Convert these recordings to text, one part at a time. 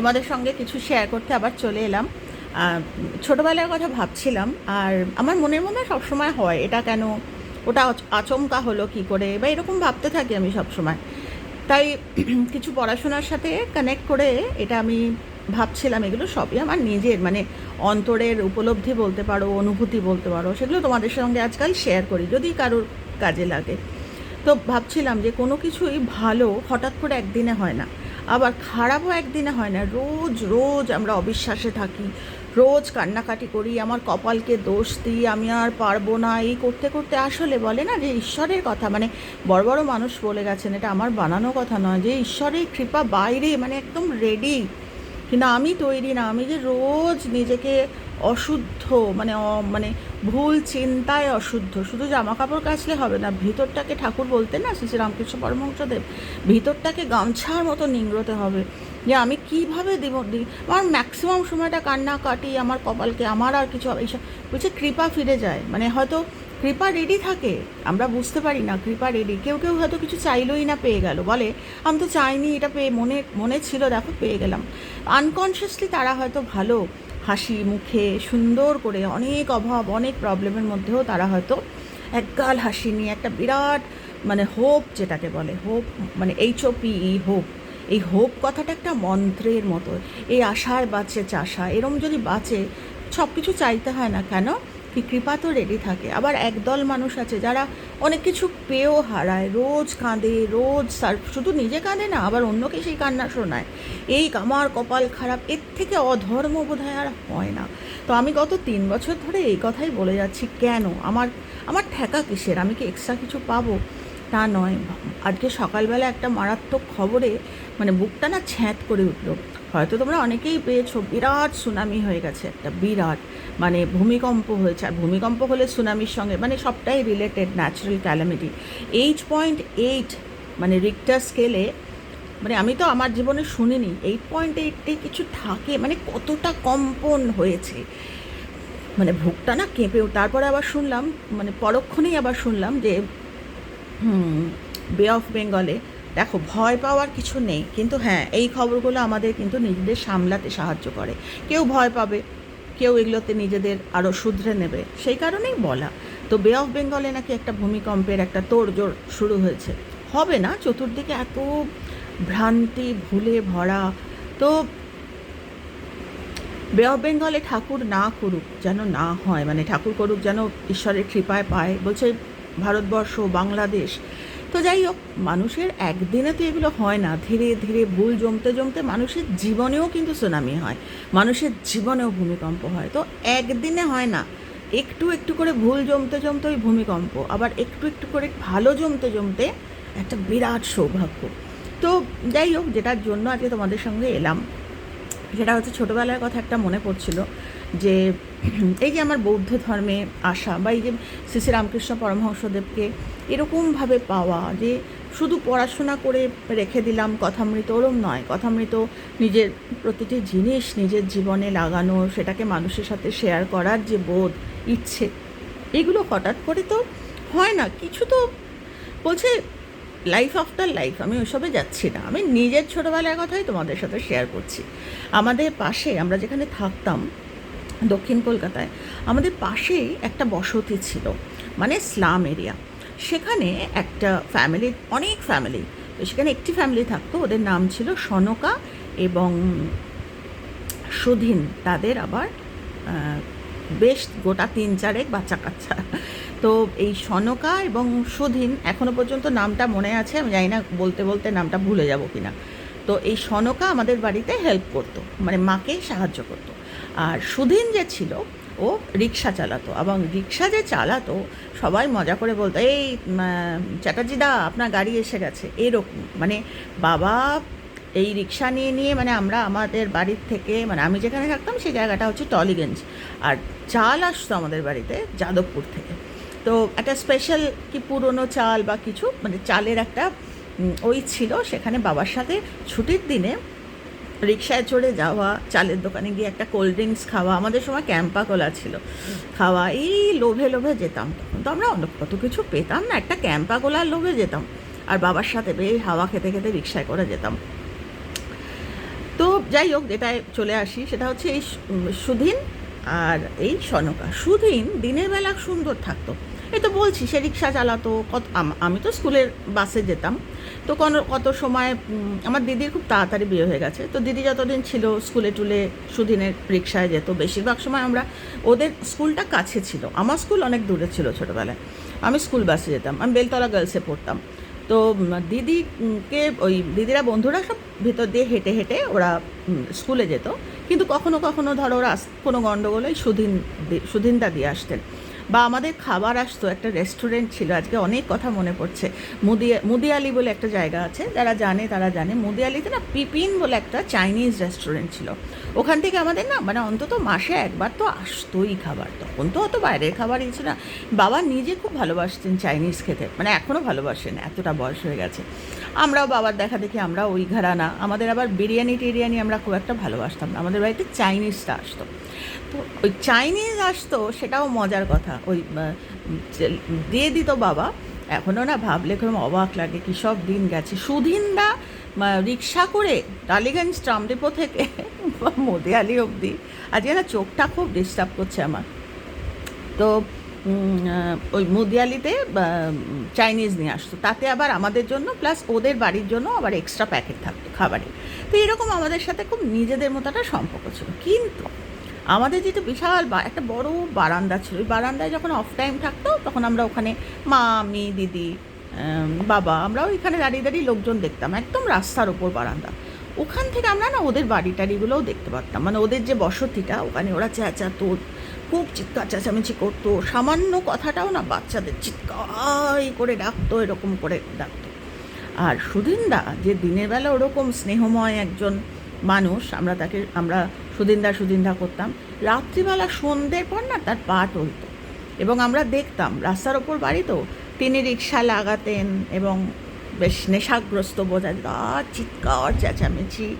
তোমাদের সঙ্গে কিছু শেয়ার করতে আবার চলে এলাম। ছোটবেলার কথা ভাবছিলাম, আর আমার মনের মধ্যে সবসময় হয়, এটা কেন, ওটা আচমকা হলো কি করে, বা এরকম ভাবতে থাকি আমি সবসময়। তাই কিছু পড়াশোনার সাথে কানেক্ট করে এটা আমি ভাবছিলাম, এগুলো সবই আমার নিজের মানে অন্তরের উপলব্ধি বলতে পারো, অনুভূতি বলতে পারো, সেগুলো তোমাদের সঙ্গে আজকাল শেয়ার করি, যদি কারোর কাজে লাগে। তো ভাবছিলাম যে কোনো কিছুই ভালো হঠাৎ করে একদিনে হয় না। আবার খারাপও একদিনে হয় না। রোজ রোজ আমরা অবিশ্বাসে থাকি। রোজ কান্নাকাটি করি, আমার কপালকে দোষ দিই, আমি আর পারব না। এই করতে করতে আসলে বলে না যে ঈশ্বরের কথা মানে বড় বড় মানুষ বলে গেছেন, এটা আমার বানানো কথা নয়। যে ঈশ্বরের কৃপা বাইরে মানে একদম রেডি কিন্তু আমি তৈরি না, আমি যে রোজ নিজেকে অশুদ্ধ মানে মানে ভুল চিন্তায় অশুদ্ধ, শুধু জামা কাপড় কাচলে হবে না, ভিতরটাকে ঠাকুর বলতেন না শ্রী রামকৃষ্ণ পরমহংসদেব, ভিতরটাকে গামছার মতো নিংড়তে হবে যে আমি কীভাবে দিব আমার ম্যাক্সিমাম সময়টা কান্না কাটি, আমার কপালকে, আমার আর কিছু এইসব, বলছে কৃপা ফিরে যায় মানে হয়তো কৃপা রেডি থাকে। আমরা বুঝতে পারি না, কৃপা রেডি। কেউ কেউ হয়তো কিছু চাইলোই না পেয়ে গেল। বলে, আমি তো চাইনি, এটা পেয়ে মনে মনে ছিল, দেখো, পেয়ে গেলাম। আনকনশিয়াসলি তারা হয়তো ভালো, হাসি মুখে সুন্দর করে অনেক অভাব, অনেক প্রবলেমের মধ্যেও তারা হয়তো একগাল হাসি নিয়ে, একটা বিরাট মানে হোপ যেটাকে বলে হোপ মানে এইচ পিই হোপ এই হোপ কথাটা একটা মন্ত্রের মতো। এই আশায় বাঁচে চাষা। এরম যদি বাঁচে সব কিছু চাইতে হয় না কেন? কি কৃপা তো রেডি থাকে। আবার একদল মানুষ আছে যারা অনেক কিছু পেয়েও হারায়। রোজ কাঁদে, রোজ শুধু নিজে কাঁদে না, আবার অন্যকে সেই কান্না শোনায়। এই আমার কপাল খারাপ, এর থেকে অধর্ম বোধহয় আর হয় না। তো আমি গত তিন বছর ধরে এই কথাই বলে যাচ্ছি, কেন? আমার আমার ঠেকা কিসের? আমি কি এক্সট্রা কিছু পাবো? তা নয়। আজকে সকালবেলা একটা মারাত্মক খবরে মানে বুকটা না ছ্যাঁত করে উঠল। হয়তো তোমরা অনেকেই পেয়েছ, বিরাট সুনামি হয়ে গেছে একটা, বিরাট। মানে ভূমিকম্প হয়েছে, আর ভূমিকম্প হলে সুনামির সঙ্গে মানে সবটাই related natural calamity eight point eight মানে রিক্টার স্কেলে মানে আমি তো আমার জীবনে শুনিনি এইট পয়েন্ট এইটে কিছু থাকে মানে কতটা কম্পন হয়েছে। মানে ভুকটা না কেঁপেও তারপরে আবার শুনলাম মানে পরক্ষণেই আবার শুনলাম যে বে অফ বেঙ্গলে দেখো, ভয় পাওয়ার কিছু নেই, কিন্তু হ্যাঁ এই খবরগুলো আমাদের কিন্তু নিজেদের সামলাতে সাহায্য করে। কেউ ভয় পাবে, কেউ এগুলোতে নিজেদের আরও শুধরে নেবে, সেই কারণেই বলা। তো বে অফ বেঙ্গলে নাকি একটা ভূমিকম্পের একটা তোড়জোড় শুরু হয়েছে। হবে না, চতুর্দিকে এত ভ্রান্তি, ভুলে ভরা। তো বে অফ বেঙ্গলে ঠাকুর না করুক যেন না হয় মানে ঠাকুর করুক যেন ঈশ্বরের কৃপায় পায়, বলছে ভারতবর্ষ বাংলাদেশ। তো যাই হোক, মানুষের একদিনে তো এগুলো হয় না। ধীরে ধীরে ভুল জমতে জমতে মানুষের জীবনেও কিন্তু সুনামি হয়। মানুষের জীবনেও ভূমিকম্প হয়। তো একদিনে হয় না। একটু একটু করে ভুল জমতে জমতে ওই ভূমিকম্প, আবার একটু একটু করে ভালো জমতে জমতে একটা বিরাট সৌভাগ্য। তো যাই হোক, যেটার জন্য আজকে তোমাদের সঙ্গে এলাম, সেটা হচ্ছে ছোটোবেলার কথা একটা মনে পড়ছিল। যে এই যে আমার বৌদ্ধ ধর্মে আসা বা এই যে শ্রী শ্রী রামকৃষ্ণ পরমহংসদেবকে এরকমভাবে পাওয়া যে শুধু পড়াশোনা করে রেখে দিলাম কথামৃত ওরম নয়, কথামৃত নিজের প্রতিটি জিনিস নিজের জীবনে লাগানো, সেটাকে মানুষের সাথে শেয়ার করার যে বোধ, ইচ্ছে, এগুলো হঠাৎ করে তো হয় না। কিছু তো বলছে লাইফ আফটার লাইফ আমি ওইসবে যাচ্ছি না। আমি নিজের ছোটোবেলার কথাই তোমাদের সাথে শেয়ার করছি। আমাদের পাশে আমরা যেখানে থাকতাম দক্ষিণ কলকাতায়, আমাদের পাশেই একটা বসতি ছিল মানে স্লাম এরিয়া। সেখানে একটা ফ্যামিলি অনেক ফ্যামিলি সেখানে একটি ফ্যামিলি থাকতো, ওদের নাম ছিল সনকা এবং সুধীন, তাদের আবার বেশ গোটা তিন চারেক বাচ্চা কাচ্চা। তো এই সনকা এবং সুধীন এখনও পর্যন্ত নামটা মনে আছে? আমি জানি না, বলতে বলতে নামটা ভুলে যাব কিনা। তো এই সনকা আমাদের বাড়িতে হেল্প করতো মানে মাকে সাহায্য করতো। আর সুধীন যে ছিল, ও রিক্সা চালাতো এবং রিক্সা যে চালাতো, সবাই মজা করে বলতো, এই চ্যাটার্জিদা, আপনার গাড়ি এসে গেছে। এরকম মানে বাবা এই রিক্সা নিয়ে নিয়ে মানে আমরা আমাদের বাড়ির থেকে মানে আমি যেখানে থাকতাম, সেই জায়গাটা হচ্ছে টলিগঞ্জ। আর চাল আসতো আমাদের বাড়িতে যাদবপুর থেকে। তো একটা স্পেশাল কি পুরনো চাল বা কিছু মানে চালের একটা ওই ছিল। সেখানে বাবার সাথে ছুটির দিনে রিক্সায় চড়ে যাওয়া, চালের দোকানে গিয়ে একটা কোল্ড ড্রিঙ্কস খাওয়া, আমাদের সময় ক্যাম্পা কোলা ছিল। খাওয়া, এই লোভে লোভে যেতাম। তখন তো আমরা অন্য কত কিছু পেতাম না, একটা ক্যাম্পা কোলার লোভে যেতাম। আর বাবার সাথে বেশ হাওয়া খেতে খেতে রিক্সায় করে যেতাম। তো যাই হোক, যেটায় চলে আসি, সেটা হচ্ছে এই সুধীন আর এই সনকা। সুধীন দিনের বেলা সুন্দর থাকতো। এই তো বলছি, সে রিক্সা চালাতো, কত, আম- তো স্কুলের বাসে যেতাম। তো কোনো, কত সময় আমার দিদির খুব তাড়াতাড়ি বিয়ে হয়ে গেছে। তো দিদি যতদিন ছিল স্কুলে টুলে সুদিনের রিক্সায় যেত, বেশিরভাগ সময় আমরা, ওদের স্কুলটা কাছে ছিল। আমার স্কুল অনেক দূরে ছিল ছোটোবেলায়। আমি স্কুল বাসে যেতাম, আমি বেলতলা গার্লসে পড়তাম। তো দিদিকে ওই দিদিরা, বন্ধুরা সব ভেতর দিয়ে হেঁটে হেঁটে ওরা স্কুলে যেত। কিন্তু কখনো কখনো ধরো ওরা কোনো গণ্ডগোলে সুদিন দি- সুদিনদা দিয়ে আসতেন। বা আমাদের খাবার আসতো, একটা রেস্টুরেন্ট ছিল, আজকে অনেক কথা মনে পড়ছে। মুদি মুদিয়ালি বলে একটা জায়গা আছে, যারা জানে তারা জানে। মুদিয়ালিতে না পিপিন বলে একটা চাইনিজ রেস্টুরেন্ট ছিল। ওখান থেকে আমাদের না মানে অন্তত মাসে একবার তো আসতোই খাবার। তখন তো অত বাইরের খাবার ছিল না। বাবা নিজে খুব ভালোবাসতেন চাইনিজ খেতে মানে এখনও ভালোবাসেন, এতটা বয়স হয়ে গেছে। আমরাও বাবার দেখা দেখি আমরা ওই ঘরানা। আমাদের আবার বিরিয়ানি টিরিয়ানি আমরা খুব একটা ভালোবাসতাম না। আমাদের বাড়িতে চাইনিজটা আসতো। ওই চাইনিজ আসতো, সেটাও মজার কথা। ওই দিয়ে দিত বাবা। এখনও না ভাবলে খুব অবাক লাগে কি সব দিন গেছে। সুধিনদা রিক্সা করে টালিগঞ্জ ট্রাম ডিপো থেকে মোদিয়ালি অবধি। আজকে না চোখটা খুব ডিস্টার্ব করছে আমার। তো ওই মুদিয়ালিতে চাইনিজ নিয়ে আসতো। তাতে আবার আমাদের জন্য প্লাস ওদের বাড়ির জন্য আবার এক্সট্রা প্যাকেট থাকতো খাবারের। তো এরকম আমাদের সাথে খুব নিজেদের মতো একটা সম্পর্ক ছিল। কিন্তু আমাদের যেটা বিশাল একটা বড় বারান্দা ছিল, ওই বারান্দায় যখন অফ টাইম থাকতো, তখন আমরা ওখানে মা, আমি, দিদি বাবা, আমরা ওইখানে দাঁড়িয়ে দাঁড়িয়ে লোকজন দেখতাম, একদম রাস্তার ওপর বারান্দা। ওখান থেকে আমরা না ওদের বাড়ি টাড়িগুলোও দেখতে পারতাম। মানে ওদের যে বসতিটা, ওখানে ওরা চেঁচাতো, খুব চিৎকার চেঁচামেচি করতো, সামান্য কথাটাও না বাচ্চাদের চিৎকার করে ডাকতো, এরকম করে ডাকতো। আর সুদিনদা যে দিনের বেলা ওরকম স্নেহময় একজন মানুষ, আমরা তাকে, আমরা সুদিনদা সুদিনদা করতাম। রাত্রিবেলা সন্ধ্যের পর না তার পা টলতো। এবং আমরা দেখতাম, রাস্তার ওপর বাড়ি তো, তিনি রিক্সা লাগাতেন এবং বেশ নেশাগ্রস্ত বোঝা যেত চিৎকার, চেঁচামেচি।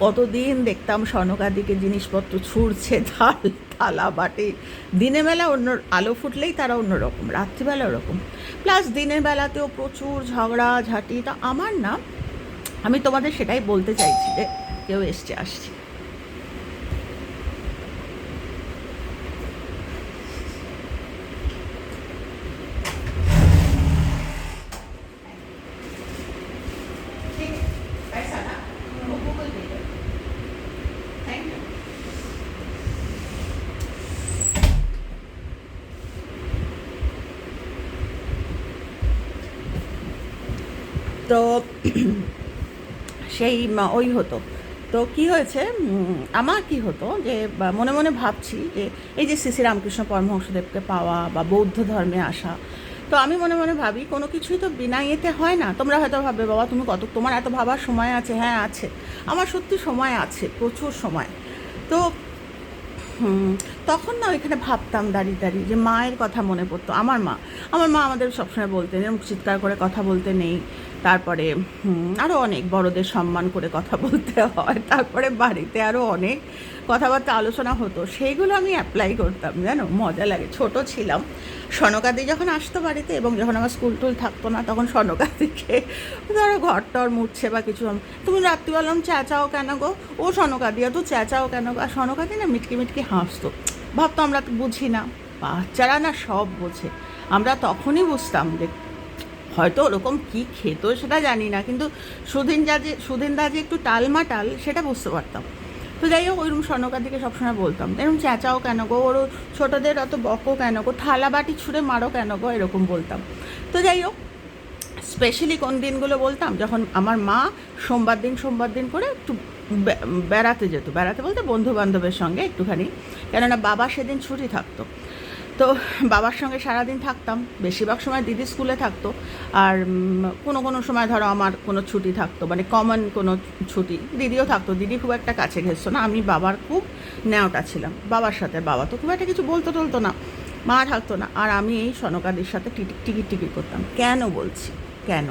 কতদিন দেখতাম স্বর্ণকাদিকে জিনিসপত্র ছুঁড়ছে থাল থালা, বাটি। দিনের বেলা অন্য, আলো ফুটলেই তারা অন্যরকম, রাত্রিবেলা ওরকম। প্লাস দিনের বেলাতেও প্রচুর ঝগড়া, ঝাঁটি। তা আমার না, আমি তোমাদের সেটাই বলতে চাইছি যে কেউ এসছে, আসছে। তো সেই ওই হতো। তো কি হয়েছে? আমার কি হতো যে মনে মনে ভাবছি যে, এই যে শ্রী রামকৃষ্ণ পরমহংসদেবকে পাওয়া বা বৌদ্ধ ধর্মে আসা, তো আমি মনে মনে ভাবি কোনো কিছুই তো বিনা ইয়েতে হয় না। তোমরা হয়তো ভাববে, বাবা, তুমি কত, তোমার এত ভাবার সময় আছে। হ্যাঁ আছে। আমার সত্যি সময় আছে, প্রচুর সময়। তো তখন না ওইখানে ভাবতাম দাঁড়িয়ে দাঁড়িয়ে যে মায়ের কথা মনে পড়তো। আমার মা আমার মা আমাদের সবসময় বলতেন, এরকম চিৎকার করে কথা বলতে নেই। তারপরে আরও অনেক বড়দের সম্মান করে কথা বলতে হয়। তারপরে বাড়িতে আরও অনেক কথাবার্তা আলোচনা হতো। সেইগুলো আমি অ্যাপ্লাই করতাম, জানো? মজা লাগে। ছোট ছিলাম। সনকাদি যখন আসতো বাড়িতে এবং যখন আমার স্কুল টুল থাকতো না, তখন সনকাদিকে ধরো ঘর টর মুছছে বা কিছু তুমি রাত্রিবেলা চেঁচাও কেন গো? ও সনকাদিয়া তো চেঁচাও কেন গো? আর সনকাদি না মিটকে মিটকে হাসতো। ভাবতো আমরা তো বুঝি না। বাচ্চারা না সব বোঝে। আমরা তখনই বুঝতাম যে হয়তো ওরকম কি খেত সেটা জানি না, কিন্তু সুদিন যা সুদিন দা যে একটু টালমাটাল, সেটা বুঝতে পারতাম। তো যাই হোক, ওইরকম স্বর্ণকার সবসময় বলতাম। এরকম চেঁচাও কেন গো? ওর ছোটোদের অত বকো কেন গো? থালা বাটি ছুঁড়ে মারো কেন গো? এরকম বলতাম। তো যাই হোক স্পেশালি কোন দিনগুলো বলতাম? যখন আমার মা সোমবার দিন সোমবার দিন করে একটু বেড়াতে যেত। বেড়াতে বলতে বন্ধু বান্ধবের সঙ্গে একটুখানি। কেননা বাবা সেদিন ছুটি থাকতো। তো বাবার সঙ্গে সারাদিন থাকতাম, বেশিরভাগ সময় দিদি স্কুলে থাকতো, আর কোনো কোনো সময় ধরো আমার কোনো ছুটি থাকতো মানে কমন কোনো ছুটি, দিদিও থাকতো, দিদি খুব একটা কাছে ঘেসতো না, আমি বাবার খুব নেওটা ছিলাম, বাবার সাথে বাবা তো খুব একটা কিছু বলতো টলতো না, মা থাকতো না, আর আমি এই সনকাদির সাথে টিকিট টিকিট করতাম, কেন বলছি, কেন?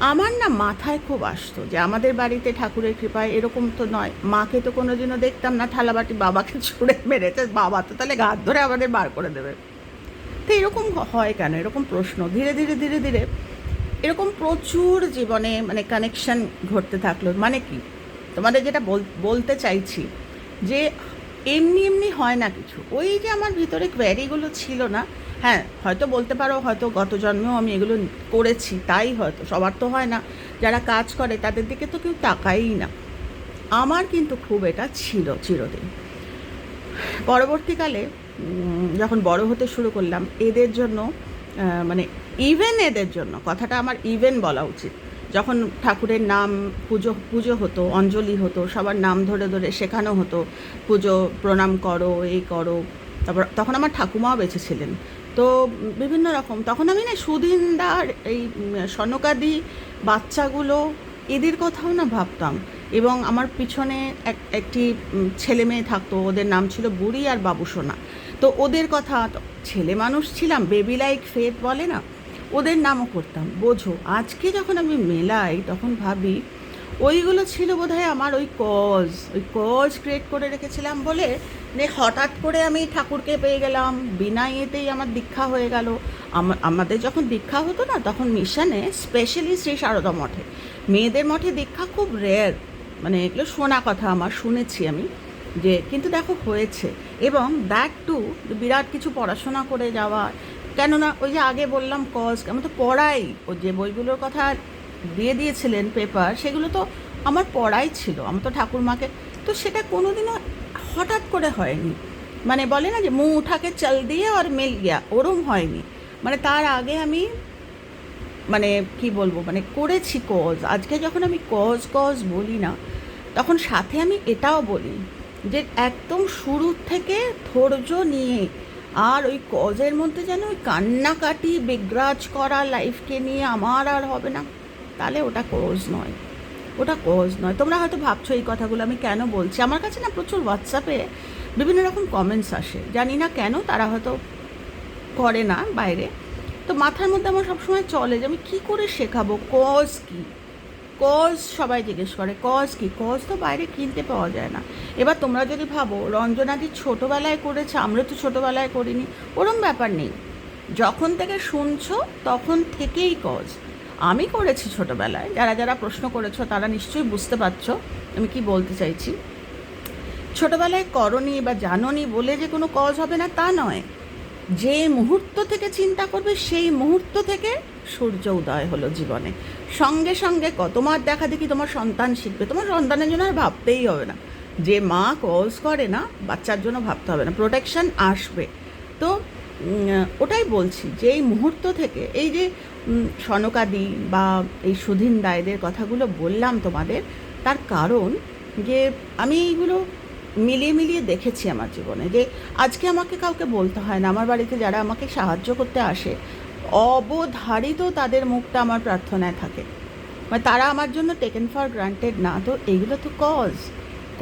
আমার না মাথায় খুব আসতো যে আমাদের বাড়িতে ঠাকুরের কৃপায় এরকম তো নয়। মাকে তো কোনো দিনও দেখতাম না, থালাবাটি বাবাকে ছুঁড়ে মেরেছে, বাবা তো তাহলে ঘাত ধরে আমাদের বার করে দেবে। তো এরকম হয় কেন? এরকম প্রশ্ন। ধীরে ধীরে ধীরে ধীরে এরকম প্রচুর জীবনে মানে কানেকশন ঘটতে থাকল। মানে কি? তোমাদের যেটা বল- বলতে চাইছি যে এমনি এমনি হয় না কিছু। ওই যে আমার ভিতরে কোয়ারিগুলো ছিল না হ্যাঁ হয়তো বলতে পারো, হয়তো গত জন্মেও আমি এগুলো করেছি, তাই হয়তো, সবার তো হয় না। যারা কাজ করে তাদের দিকে তো কেউ তাকাই না। আমার কিন্তু খুব এটা ছিল চিরদিন। পরবর্তীকালে যখন বড় হতে শুরু করলাম, এদের জন্য মানে ইভেন এদের জন্য, কথাটা আমার ইভেন বলা উচিত। যখন ঠাকুরের নাম পুজো পুজো হতো, অঞ্জলি হতো, সবার নাম ধরে ধরে শেখানো হতো, পুজো প্রণাম করো, এই করো, তারপর তখন আমার ঠাকুমাও বেঁচে ছিলেন। তো বিভিন্ন রকম। তখন আমি না সুদিনদার এই সনকাদি বাচ্চাগুলো এদের কথাও না ভাবতাম। এবং আমার পিছনে এক, একটি ছেলে মেয়ে থাকতো, ওদের নাম ছিল বুড়ি আর বাবুসোনা তো ওদের কথা ছেলে মানুষ ছিলাম বেবি লাইক ফেথ বলে না, ওদের নামও করতাম। বোঝো, আজকে যখন আমি মেলাই, তখন ভাবি ওইগুলো ছিল বোধহয় আমার ওই কজ ওই কজ ক্রিয়েট করে রেখেছিলাম বলে যে হঠাৎ করে আমি ঠাকুরকে পেয়ে গেলাম। বিনা ইয়েতেই আমার দীক্ষা হয়ে গেল। আমাদের যখন দীক্ষা হতো না, তখন মিশনে স্পেশালি শ্রী সারদা মঠে। মেয়েদের মঠে দীক্ষা খুব রেয়ার মানে এগুলো শোনা কথা আমার, শুনেছি আমি, যে কিন্তু দেখো হয়েছে। এবং দ্যাট টু বিরাট কিছু পড়াশোনা করে যাওয়া, কেননা ওই যে আগে বললাম কজ আমি তো পড়াই। ও যে বইগুলোর কথা দিয়ে দিয়েছিলেন পেপার সেগুলো তো আমার পড়াই ছিল। আমার তো ঠাকুরমাকে, তো সেটা কোনোদিনও হঠাৎ করে হয়নি। মানে বলে না যে মুঁ উঠাকে চল দিয়ে আর মিল গিয়া, ওরম হয়নি। মানে তার আগে আমি মানে কি বলব মানে করেছি কজ আজকে যখন আমি কজ কজ বলি না, তখন সাথে আমি এটাও বলি যে একদম শুরু থেকে ধৈর্য নিয়ে আর ওই কজের মধ্যে যেন ওই কান্নাকাটি বিগ্রাজ করা লাইফকে নিয়ে আমার আর হবে না, তাহলে ওটা কজ নয়। ওটা কজ নয়। তোমরা হয়তো ভাবছ এই কথাগুলো আমি কেন বলছি? আমার কাছে না প্রচুর হোয়াটসঅ্যাপে বিভিন্ন রকম কমেন্টস আসে। জানি না কেন তারা হয়তো করে না বাইরে। তো মাথার মধ্যে আমার সবসময় চলে যে আমি কী করে শেখাবো? কজ কি? কজ সবাই জিজ্ঞেস করে কজ কি? কজ তো বাইরে কিনতে পাওয়া যায় না। এবার তোমরা যদি ভাবো, রঞ্জনাদি ছোটোবেলায় করেছে, আমরা তো ছোটোবেলায় করিনি, ওরম ব্যাপার নেই। যখন থেকে শুনছো, তখন থেকেই কজ আমি করেছি ছোটোবেলায়। যারা যারা প্রশ্ন করেছ, তারা নিশ্চয়ই বুঝতে পারছ আমি কি বলতে চাইছি। ছোটোবেলায় করনি বা জাননি বলে যে কোনো কজ হবে না, তা নয়। যে মুহূর্ত থেকে চিন্তা করবে, সেই মুহূর্ত থেকে সূর্য উদয় হলো জীবনে। সঙ্গে সঙ্গে তোমার দেখা দেখি তোমার সন্তান শিখবে। তোমার সন্তানের জন্য আর ভাবতেই হবে না। যে মা কজ করে না, বাচ্চার জন্য ভাবতে হবে না। প্রোটেকশন আসবে। তো ওটাই বলছি যে এই মুহূর্ত থেকে এই যে সনকাদি বা এই সুধীন দায়দের কথাগুলো বললাম তোমাদের, তার কারণ যে আমি এইগুলো মিলিয়ে মিলিয়ে দেখেছি আমার জীবনে যে আজকে আমাকে কাউকে বলতে হয় না, আমার বাড়িতে যারা আমাকে সাহায্য করতে আসে, অবধারিত তাদের মুখটা আমার প্রার্থনায় থাকে। মানে তারা আমার জন্য টেকেন ফর গ্রান্টেড না, তো এইগুলো তো কজ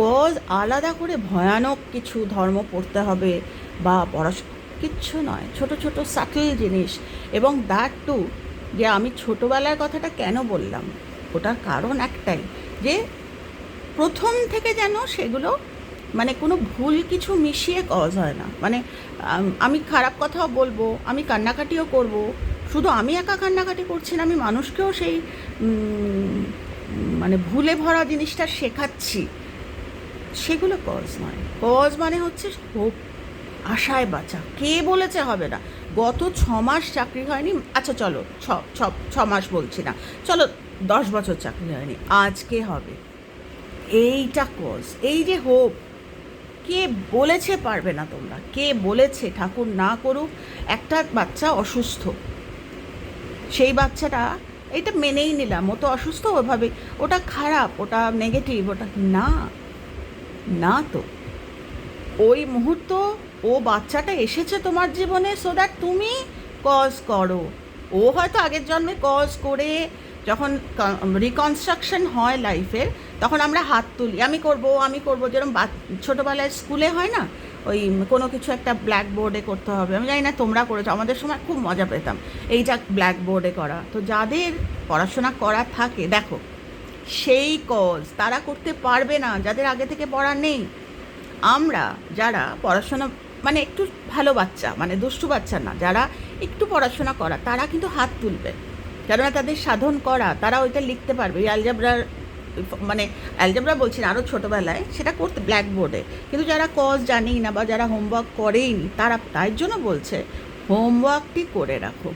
কজ আলাদা করে ভয়ানক কিছু ধর্ম পড়তে হবে বা পড়াশোনা কিচ্ছু নয়, ছোট ছোট সাটল জিনিস। এবং দ্যাট টু যে আমি ছোটোবেলার কথাটা কেন বললাম? ওটার কারণ একটাই, যে প্রথম থেকে যেন সেগুলো মানে কোনো ভুল কিছু মিশিয়ে কজ হয় না। মানে আমি খারাপ কথাও বলব, আমি কান্নাকাটিও করব, শুধু আমি একা কান্নাকাটি করছি না, আমি মানুষকেও সেই মানে ভুলে ভরা জিনিসটা শেখাচ্ছি, সেগুলো কজ নয়। কজ মানে হচ্ছে হোপ আশায় বাঁচা। কে বলেছে হবে না? গত ছ মাস চাকরি হয়নি। আচ্ছা চলো, ছ ছ মাস বলছি না। চলো, দশ বছর চাকরি হয়নি। আজকে হবে। এইটা কজ এই যে হোপ কে বলেছে পারবে না তোমরা? কে বলেছে ঠাকুর না করুক? একটা বাচ্চা অসুস্থ। সেই বাচ্চাটা, এটা মেনেই নিলাম। ও তো অসুস্থ ওভাবে। ওটা খারাপ, ওটা নেগেটিভ ওটা না। না তো। ওই মুহূর্ত ও বাচ্চাটা এসেছে তোমার জীবনে সো দ্যাট তুমি কজ করো। ও হয়তো আগের জন্মে কজ করে যখন রিকনস্ট্রাকশন হয় লাইফের তখন আমরা হাত তুলি। আমি করব আমি করব যেরকম ছোটোবেলায় স্কুলে হয় না? ওই কোনো কিছু একটা ব্ল্যাক বোর্ডে করতে হবে। আমি জানি না তোমরা করেছ, আমাদের সময় খুব মজা পেতাম এইটা ব্ল্যাক বোর্ডে করা। তো যাদের পড়াশোনা করা থাকে, দেখো, সেই কজ তারা করতে পারবে না, যাদের আগে থেকে পড়া নেই। আমরা যারা পড়াশোনা মানে একটু ভালো বাচ্চা মানে দুষ্টু বাচ্চা না, যারা একটু পড়াশোনা করা, তারা কিন্তু হাত তুলবে। কেননা তাদের সাধন করা, তারা ওইটা লিখতে পারবে। এই আলজাবরার মানে অ্যালজেব্রা বলছি না আরও ছোটোবেলায় সেটা করতে ব্ল্যাকবোর্ডে কিন্তু যারা কজ জানেই না বা যারা হোমওয়ার্ক করেই নি, তারা তাই জন্য বলছে হোমওয়ার্কটি করে রাখো।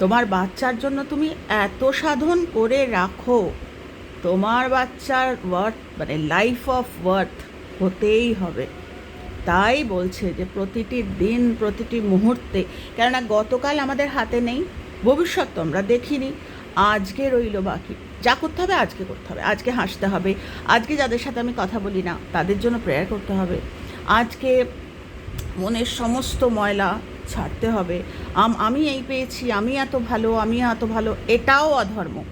তোমার বাচ্চার জন্য তুমি এত সাধন করে রাখো। তোমার বাচ্চার ওয়ার্থ মানে লাইফ অফ ওয়ার্থ হতেই হবে। তাই বলছে যে প্রতিটি দিন, প্রতিটি মুহূর্তে, কেননা গতকাল আমাদের হাতে নেই, ভবিষ্যৎ তো আমরা দেখিনি, আজকে রইল বাকি। যা করতে হবে আজকে করতে হবে, আজকে হাসতে হবে, আজকে যাদের সাথে আমি কথা বলি না, তাদের জন্য প্রেয়ার করতে হবে। আজকে মনের সমস্ত ময়লা ছাড়তে হবে। আম- এই পেয়েছি, আমি এত ভালো, আমি এত ভালো, এটাও অধর্ম।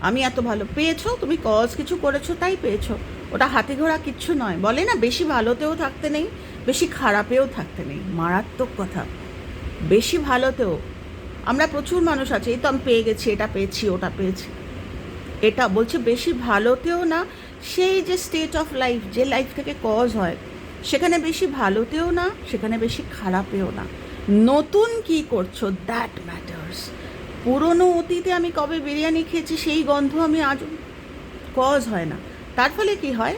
আমি এত ভালো, পেয়েছ, তুমি কজ কিছু করেছ, তাই পেয়েছ। ওটা হাতে ঘোড়া কিচ্ছু নয়। বলে না, বেশি ভালোতেও থাকতে নেই, বেশি খারাপেও থাকতে নেই। মারাত্মক কথা। বেশি ভালোতেও। আমরা প্রচুর মানুষ আছে, এই তো আমি পেয়ে গেছি, এটা পেয়েছি, ওটা পেয়েছি। এটা বলছে বেশি ভালোতেও না, সেই যে স্টেট অফ লাইফ যে লাইফ থেকে কজ হয়, সেখানে বেশি ভালোতেও না, সেখানে বেশি খারাপেও না। নতুন কি করছ? দ্যাট ম্যাটার্স পুরনো অতীতে আমি কবে বিরিয়ানি খেয়েছি, সেই গন্ধ আমি আজ কজ হয় না। তার ফলে কি হয়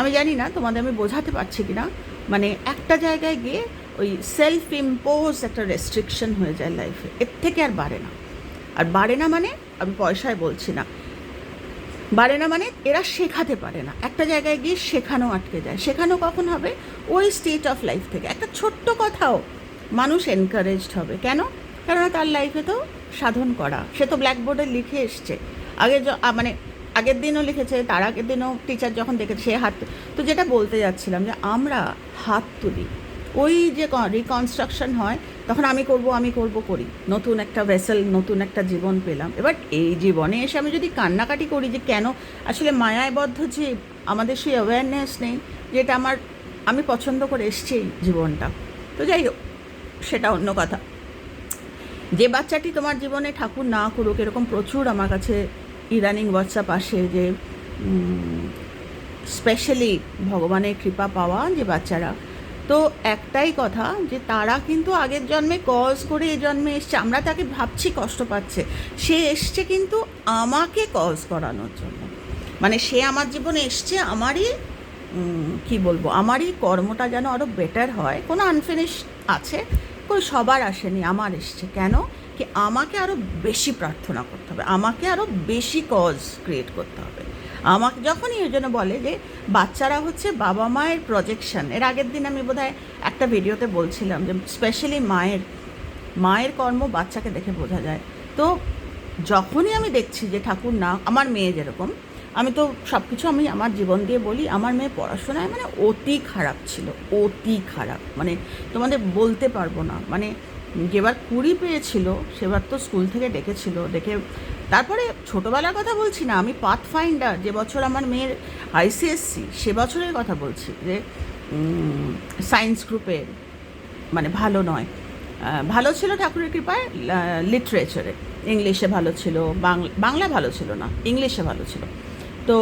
আমি জানি না তোমাদের আমি বোঝাতে পারছি কি না মানে একটা জায়গায় গিয়ে ওই সেলফ ইম্পোজ একটা রেস্ট্রিকশন হয়ে যায় লাইফে এর থেকে আর বাড়ে না। আর বাড়ে না মানে আমি পয়সায় বলছি না, বাড়ে না মানে এরা শেখাতে পারে না। একটা জায়গায় গিয়ে শেখানো আটকে যায়। শেখানো কখন হবে? ওই স্টেট অফ লাইফ থেকে। একটা ছোট্ট কথাও মানুষ এনকারেজড হবে। কেন? কেননা তার লাইফে তো সাধন করা। সে তো ব্ল্যাকবোর্ডে লিখে এসছে। আগে মানে আগের দিনও লিখেছে, তার আগের দিনও টিচার যখন দেখেছে সে হাত তো যেটা বলতে যাচ্ছিলাম যে আমরা হাত তুলি। ওই যে রিকনস্ট্রাকশন হয়, তখন আমি করব আমি করব করি। নতুন একটা ভেসেল নতুন একটা জীবন পেলাম। এবার এই জীবনে এসে আমি যদি কান্নাকাটি করি যে কেন? আসলে মায়াবদ্ধ যে আমাদের সেই অ্যাওয়ারনেস নেই, যেটা আমার, আমি পছন্দ করে এসছি জীবনটা। তো যাই হোক, সেটা অন্য কথা। যে বাচ্চাটি তোমার জীবনে ঠাকুর না করুক, এরকম প্রচুর আমার কাছে ইদানিং হোয়াটসঅ্যাপ আসে যে স্পেশালি ভগবানের কৃপা পাওয়া যে বাচ্চারা। তো একটাই কথা যে, তারা কিন্তু আগের জন্মে কজ করে এই জন্মে এসছে, আমরা তাকে ভাবছি কষ্ট পাচ্ছে। সে এসছে কিন্তু আমাকে কজ করানোর জন্য। মানে সে আমার জীবনে এসছে, আমারই কি বলব, আমারই কর্মটা যেন আরও বেটার হয়। কোনো আনফিনিশ আছে কই সবার আসেনি, আমার এসছে। কেন? কি আমাকে আরও বেশি প্রার্থনা করতে হবে, আমাকে আরও বেশি কজ ক্রিয়েট করতে হবে। আমাকে যখনই ওই জন্য বলে যে বাচ্চারা হচ্ছে বাবা মায়ের প্রজেকশন এর আগের দিন আমি বোধহয় একটা ভিডিওতে বলছিলাম যে স্পেশালি মায়ের মায়ের কর্ম বাচ্চাকে দেখে বোঝা যায়। তো যখনই আমি দেখছি যে ঠাকুর না, আমার মেয়ে যেরকম, আমি তো সব কিছু আমি আমার জীবন দিয়ে বলি, আমার মেয়ে পড়াশোনায় মানে অতি খারাপ ছিল, অতি খারাপ। মানে তোমাদের বলতে পারব না মানে যেবার কুড়ি পেয়েছিল, সেবার তো স্কুল থেকে ডেকেছিল, ডেকে তারপরে ছোটোবেলার কথা বলছি না, আমি পাথ ফাইন্ডার যে বছর আমার মেয়ের আইসিএসসি সে বছরের কথা বলছি যে সায়েন্স গ্রুপে মানে ভালো নয়। ভালো ছিল ঠাকুরের কৃপায় লিটারেচারে। ইংলিশে ভালো ছিল বাংলা ভালো ছিল না, ইংলিশে ভালো ছিল। তো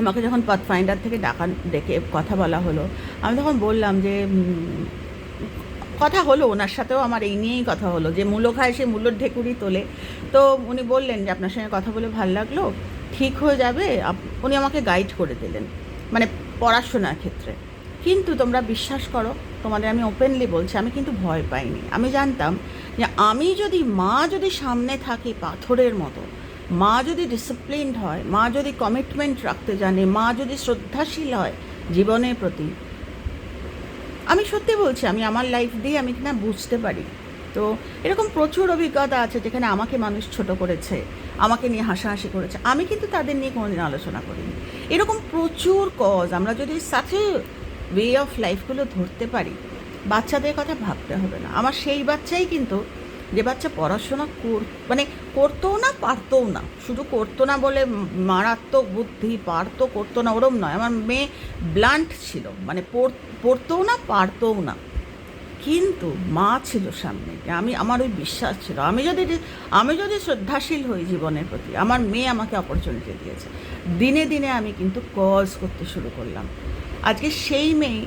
আমাকে যখন পাথ ফাইন্ডার থেকে ডাকা, ডেকে কথা বলা হলো, আমি তখন বললাম যে কথা হলো, ওনার সাথেও আমার এই নিয়েই কথা হলো, যে মূলো খায় সে মূলোর ঢেকুরি তোলে। তো উনি বললেন যে আপনার সঙ্গে কথা বলে ভালো লাগল, ঠিক হয়ে যাবে উনি আমাকে গাইড করে দিলেন মানে পড়াশোনার ক্ষেত্রে। কিন্তু তোমরা বিশ্বাস করো, তোমাদের আমি ওপেনলি বলছি, আমি কিন্তু ভয় পাইনি। আমি জানতাম যে আমি যদি, মা যদি সামনে থাকি পাথরের মতো, মা যদি ডিসিপ্লিনড হয়, মা যদি কমিটমেন্ট রাখতে জানে, মা যদি শ্রদ্ধাশীল হয় জীবনের প্রতি আমি সত্যি বলছি, আমি আমার লাইফ দিয়ে আমি কিনা বুঝতে পারি। তো এরকম প্রচুর অভিজ্ঞতা আছে যেখানে আমাকে মানুষ ছোট করেছে, আমাকে নিয়ে হাসাহাসি করেছে। আমি কিন্তু তাদের নিয়ে কোনোদিন আলোচনা করিনি। এরকম প্রচুর কজ আমরা যদি সাথে ওয়ে অফ লাইফগুলো ধরতে পারি, বাচ্চাদের কথা ভাবতে হবে না। আমার সেই বাচ্চাই কিন্তু যে বাচ্চা পড়াশোনা কর মানে করতেও না, পারতও না। শুধু করতো না বলে মারাত্মক বুদ্ধি, পারতো, করতো না, ওরম নয়। আমার মেয়ে ব্লান্ট ছিল। মানে পড়- পড়তেও না, পারতও না। কিন্তু মা ছিল সামনে। আমি, আমার ওই বিশ্বাস ছিল। আমি যদি আমি যদি শ্রদ্ধাশীল হই জীবনের প্রতি, আমার মেয়ে আমাকে অপরচুনিটি দিয়েছে। দিনে দিনে আমি কিন্তু কজ করতে শুরু করলাম। আজকে সেই মেয়ে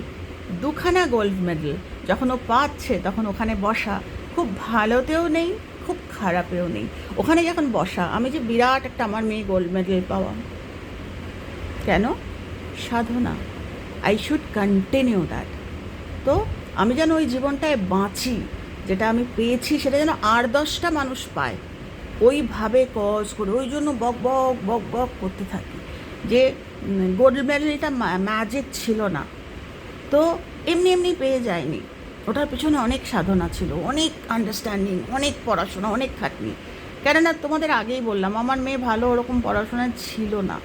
দুখানা গোল্ড মেডেল যখন ও পাচ্ছে, তখন ওখানে বসা খুব ভালোতেও নেই, খুব খারাপেও নেই। ওখানে যখন বসা, আমি যে বিরাট একটা আমার মেয়ে গোল্ড মেডেল পাওয়া। কেন? সাধনা। আই শুড কন্টিনিউ দ্যাট তো আমি যেন ওই জীবনটায় বাঁচি, যেটা আমি পেয়েছি, সেটা যেন আর দশটা মানুষ পায়। ওইভাবে কজ করে, ওই জন্য বক বক বক বক করতে থাকি। যে গোল্ড মেডেলটা ম্যাজিক ছিল না। তো এমনি এমনি পেয়ে যায়নি। ওটার পিছনে অনেক সাধনা ছিল, অনেক আন্ডারস্ট্যান্ডিং অনেক পড়াশোনা, অনেক খাটনি। কেননা তোমাদের আগেই বললাম, আমার মেয়ে ভালো ওরকম পড়াশোনা ছিল না।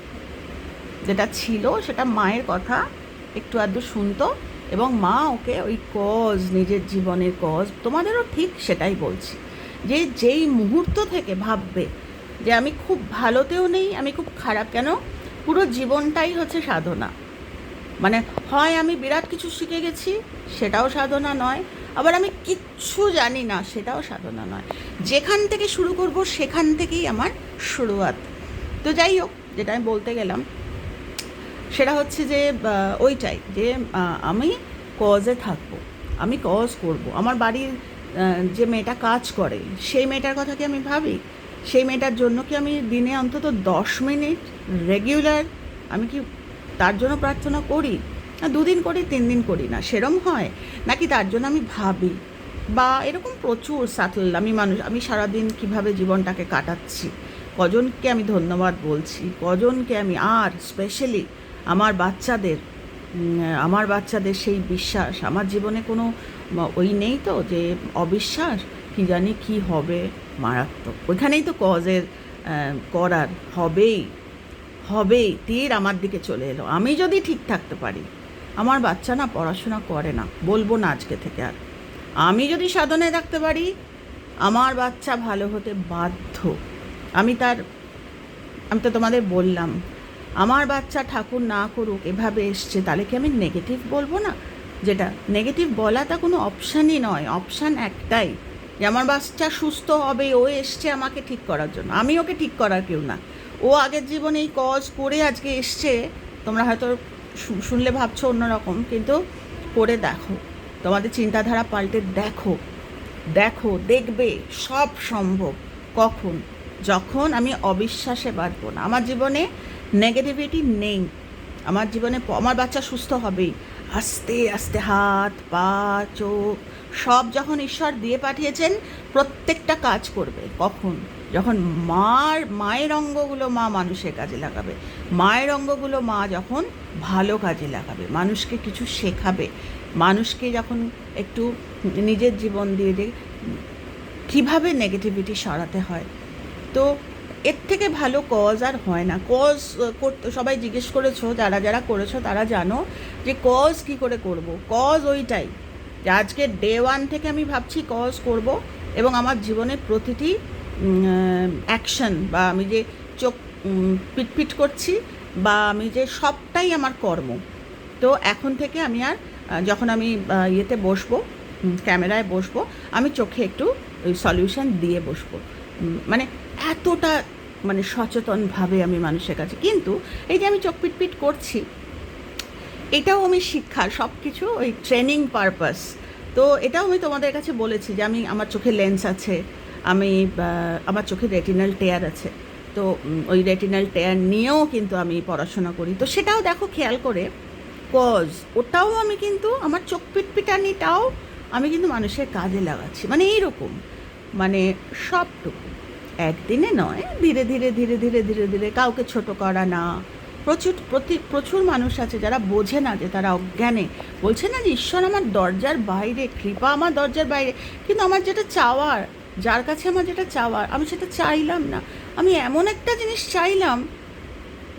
যেটা ছিল সেটা মায়ের কথা, একটু আধটু শুনতো এবং মা ওকে ওই কজ নিজের জীবনের কজ তোমাদেরও ঠিক সেটাই বলছি। যে যেই মুহূর্ত থেকে ভাববে যে আমি খুব ভালোতেও নেই, আমি খুব খারাপ, কেন? পুরো জীবনটাই হচ্ছে সাধনা। মানে হয় আমি বিরাট কিছু শিখে গেছি, সেটাও সাধনা নয়। আবার আমি কিচ্ছু জানি না, সেটাও সাধনা নয়। যেখান থেকে শুরু করব, সেখান থেকেই আমার শুরুয়াত। তো যাই হোক, যেটা আমি বলতে গেলাম, সেটা হচ্ছে যে ওইটাই যে আমি কজে থাকব, আমি কজ করব। আমার বাড়ির যে মেয়েটা কাজ করে, সেই মেয়েটার কথা কি আমি ভাবি? সেই মেয়েটার জন্য কি আমি দিনে অন্তত দশ মিনিট রেগুলার আমি কি তার জন্য প্রার্থনা করি? না, দুদিন করি তিন দিন করি না, সেরম হয়? নাকি তার জন্য আমি ভাবি? বা এরকম প্রচুর সাটল আমি মানুষ, আমি সারাদিন কীভাবে জীবনটাকে কাটাচ্ছি? কজনকে আমি ধন্যবাদ বলছি? কজনকে আমি, আর স্পেশালি আমার বাচ্চাদের আমার বাচ্চাদের সেই বিশ্বাস, আমার জীবনে কোনো ওই নেই তো যে অবিশ্বাস, কি জানি কি হবে মারাত্মক। ওইখানেই তো কজের করার হবেই। হবেই, তীর আমার দিকে চলে এলো। আমি যদি ঠিক থাকতে পারি, আমার বাচ্চা না পড়াশোনা করে না, বলব না আজকে থেকে আর। আমি যদি সাধনায় রাখতে পারি, আমার বাচ্চা ভালো হতে বাধ্য। আমি তার, আমি তো তোমাদের বললাম, আমার বাচ্চা ঠাকুর না করুক, এভাবে এসছে, তাহলে কি আমি নেগেটিভ বলব না? যেটা নেগেটিভ বলা বলাটা কোনো অপশানই নয়। অপশান একটাই, যে আমার বাচ্চা সুস্থ হবে, ও এসছে আমাকে ঠিক করার জন্য। আমি ওকে ঠিক করার কেউ না। ও আগের জীবনে এই কজ করে আজকে এসছে, তোমরা হয়তো শুনলে ভাবছ অন্যরকম, কিন্তু করে দেখো। তোমাদের চিন্তাধারা পাল্টে দেখো। দেখো, দেখবে, সব সম্ভব। কখন? যখন আমি অবিশ্বাসে বাঁচবো না। আমার জীবনে নেগেটিভিটি নেই। আমার জীবনে আমার বাচ্চা সুস্থ হবেই। আস্তে আস্তে হাত, পা, চোখ, সব যখন ঈশ্বর দিয়ে পাঠিয়েছেন, প্রত্যেকটা কাজ করবে। কখন? যখন মার, মায়ের অঙ্গগুলো মা মানুষের কাজে লাগাবে। মায়ের অঙ্গগুলো মা যখন ভালো কাজে লাগাবে, মানুষকে কিছু শেখাবে, মানুষকে যখন একটু নিজের জীবন দিয়ে দিয়ে কীভাবে নেগেটিভিটি সরাতে হয়, তো এর থেকে ভালো কজ আর হয় না। কজ করতে, সবাই জিজ্ঞেস করেছ, যারা যারা করেছ, তারা জানো যে কজ কি করে করব। কজ ওইটাই যে আজকে ডে ওয়ান থেকে আমি ভাবছি কজ করব এবং আমার জীবনের প্রতিটি অ্যাকশন বা আমি যে চোখ পিটপিট করছি বা আমি যে সবটাই আমার কর্ম। তো এখন থেকে আমি আর যখন আমি ইয়েতে বসবো ক্যামেরায় বসবো, আমি চোখে একটু সলিউশন দিয়ে বসবো। মানে এতটা মানে সচেতনভাবে আমি মানুষের কাছে। কিন্তু এই যে আমি চোখ পিটপিট করছি, এটাও আমি শিক্ষা সব কিছু ওই ট্রেনিং পারপাস তো এটাও আমি তোমাদের কাছে বলেছি যে আমি, আমার চোখে লেন্স আছে আমি আমার চোখে রেটিনাল টেয়ার আছে। তো ওই রেটিনাল টেয়ার নিয়েও কিন্তু আমি পড়াশোনা করি। তো সেটাও দেখো খেয়াল করে কজ ওটাও আমি কিন্তু, আমার চোখ পিটপিটানিটাও আমি কিন্তু মানুষের কাজে লাগাচ্ছি। মানে এইরকম। মানে সবটুকু। একদিনে নয়, ধীরে ধীরে ধীরে ধীরে ধীরে ধীরে কাউকে ছোট করা না। প্রচুর, প্রতি, প্রচুর মানুষ আছে যারা বোঝে না যে তারা অজ্ঞানে। বলছে না যে, ঈশ্বর আমার দরজার বাইরে, কৃপা আমার দরজার বাইরে। কিন্তু আমার যেটা চাওয়ার যার কাছে আমার যেটা চাওয়ার, আমি সেটা চাইলাম না। আমি এমন একটা জিনিস চাইলাম,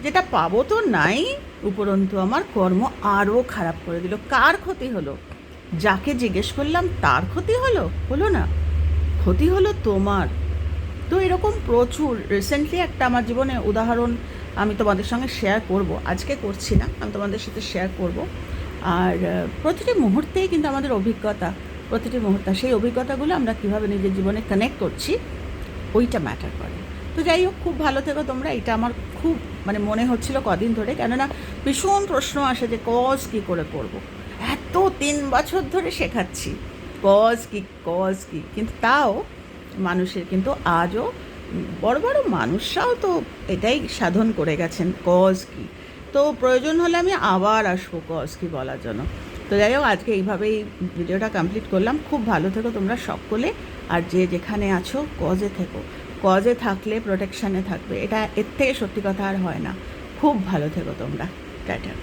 যেটা পাবো তো নাই, উপরন্তু আমার কর্ম আরও খারাপ করে দিল। কার ক্ষতি হলো? যাকে জিজ্ঞেস করলাম, তার ক্ষতি হলো? হলো না। ক্ষতি হলো তোমার। তো এরকম প্রচুর রিসেন্টলি একটা আমার জীবনে উদাহরণ আমি তোমাদের সঙ্গে শেয়ার করব। আজকে করছি না, আমি তোমাদের সাথে শেয়ার করব। আর প্রতিটি মুহূর্তেই কিন্তু আমাদের অভিজ্ঞতা। প্রতিটি মুহূর্তে, সেই অভিজ্ঞতাগুলো আমরা কীভাবে নিজের জীবনে কানেক্ট করছি, ওইটা ম্যাটার করে। তো যাই হোক, খুব ভালো থেকো তোমরা। এটা আমার খুব মানে মনে হচ্ছিল কদিন ধরে। কেননা ভীষণ প্রশ্ন আসে যে কজ কী করে করব। এত তিন বছর ধরে শেখাচ্ছি কজ কি কজ কি? কিন্তু তাও মানুষের কিন্তু আজও বড় বড় মানুষরাও তো এটাই সাধন করে গেছেন কজ কি? তো প্রয়োজন হলে আমি আবার আসব কজ কি? বলার জন্য। তো যাই হোক, আজকে এইভাবেই ভিডিওটা কমপ্লিট করলাম। খুব ভালো থেকো তোমরা সকলে। আর যে যেখানে আছো কজে থেকো। কজে থাকলে প্রোটেকশানে থাকবে। এটা এর থেকে সত্যি কথা আর হয় না। খুব ভালো থেকো তোমরা। টাটা।